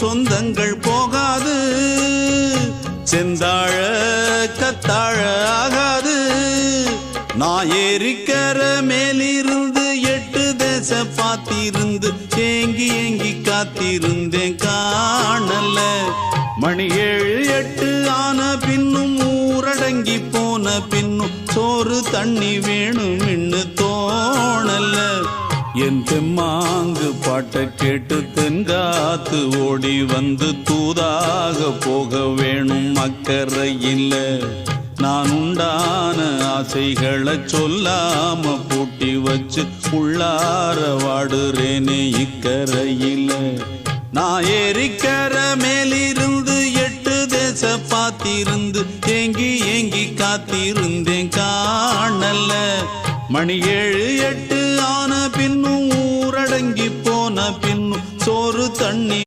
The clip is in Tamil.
சொந்தங்கள் போகாது. செந்தாழ கத்தாழ ஆகாது. நான் ஏறிக்கர மேலிருந்து எட்டு தேச பார்த்திருந்து ஏங்கி ஏங்கி காத்திருந்தேன் காணல. மணி ஏழு எட்டு ஆன பின்னும் ஊரடங்கி போன பின்னும் சோறு தண்ணி வேணும் இன்னு என் தெம்மாங்கு பாட்டை கேட்டு தென்காத்து ஓடி வந்து தூதாக போக வேணும் அக்கறையில் நான் உண்டான ஆசைகளை சொல்லாம பூட்டி வச்சு உள்ளார வாடுறேனே இக்கரையில் நான் ஏறிக்கர மேலிருந்து எட்டு தேச பார்த்திருந்து ஏங்கி ஏங்கி காத்திருந்தேன் காணல மணி ஏழு எட்டு ஆன பின்னும் ஊரடங்கி போ